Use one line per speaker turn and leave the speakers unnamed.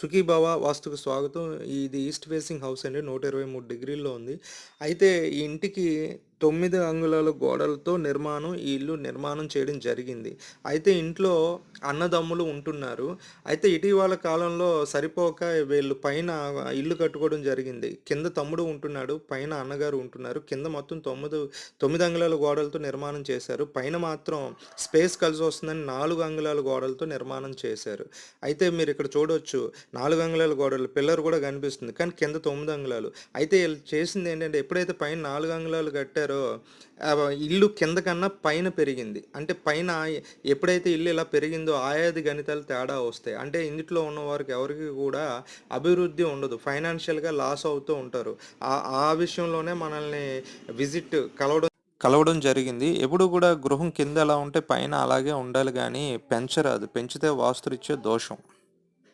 సుఖీభావ వాస్తుకు స్వాగతం. ఇది east facing house అండి. 123 డిగ్రీల్లో ఉంది. అయితే ఈ ఇంటికి తొమ్మిది అంగుళాల గోడలతో నిర్మాణం ఈ ఇల్లు నిర్మాణం చేయడం జరిగింది. అయితే ఇంట్లో అన్నదమ్ములు ఉంటున్నారు. అయితే ఇటీవల కాలంలో సరిపోక వీళ్ళు పైన ఇల్లు కట్టుకోవడం జరిగింది. కింద తమ్ముడు ఉంటున్నాడు. పైన అన్నగారు ఉంటున్నారు. కింద మొత్తం తొమ్మిది తొమ్మిది అంగుళాల గోడలతో నిర్మాణం చేశారు. పైన మాత్రం స్పేస్ కలిసి వస్తుందని నాలుగు అంగుళాల గోడలతో నిర్మాణం చేశారు. అయితే మీరు ఇక్కడ చూడవచ్చు నాలుగు అంగుళాల గోడలు పిల్లర్ కూడా కనిపిస్తుంది. కానీ కింద తొమ్మిది అంగుళాలు. అయితే చేసింది ఏంటంటే ఎప్పుడైతే పైన నాలుగు అంగుళాలు కట్టారు ఆహ్, ఇల్లు కింద కన్నా పైన పెరిగింది. అంటే పైన ఎప్పుడైతే ఇల్లు ఇలా పెరిగిందో ఆయాది గణితాలు తేడా వస్తాయి. అంటే ఇందుట్లో ఉన్నవారికి ఎవరికి కూడా అభివృద్ధి ఉండదు. ఫైనాన్షియల్‌గా లాస్ అవుతూ ఉంటారు. ఆ ఆ విషయంలోనే మనల్ని విజిట్ కలవడం కలవడం జరిగింది. ఎప్పుడు కూడా గృహం కింద ఎలా ఉంటే పైన అలాగే ఉండాలి కానీ పెంచరాదు. పెంచితే వాస్తురిచ్చే దోషం.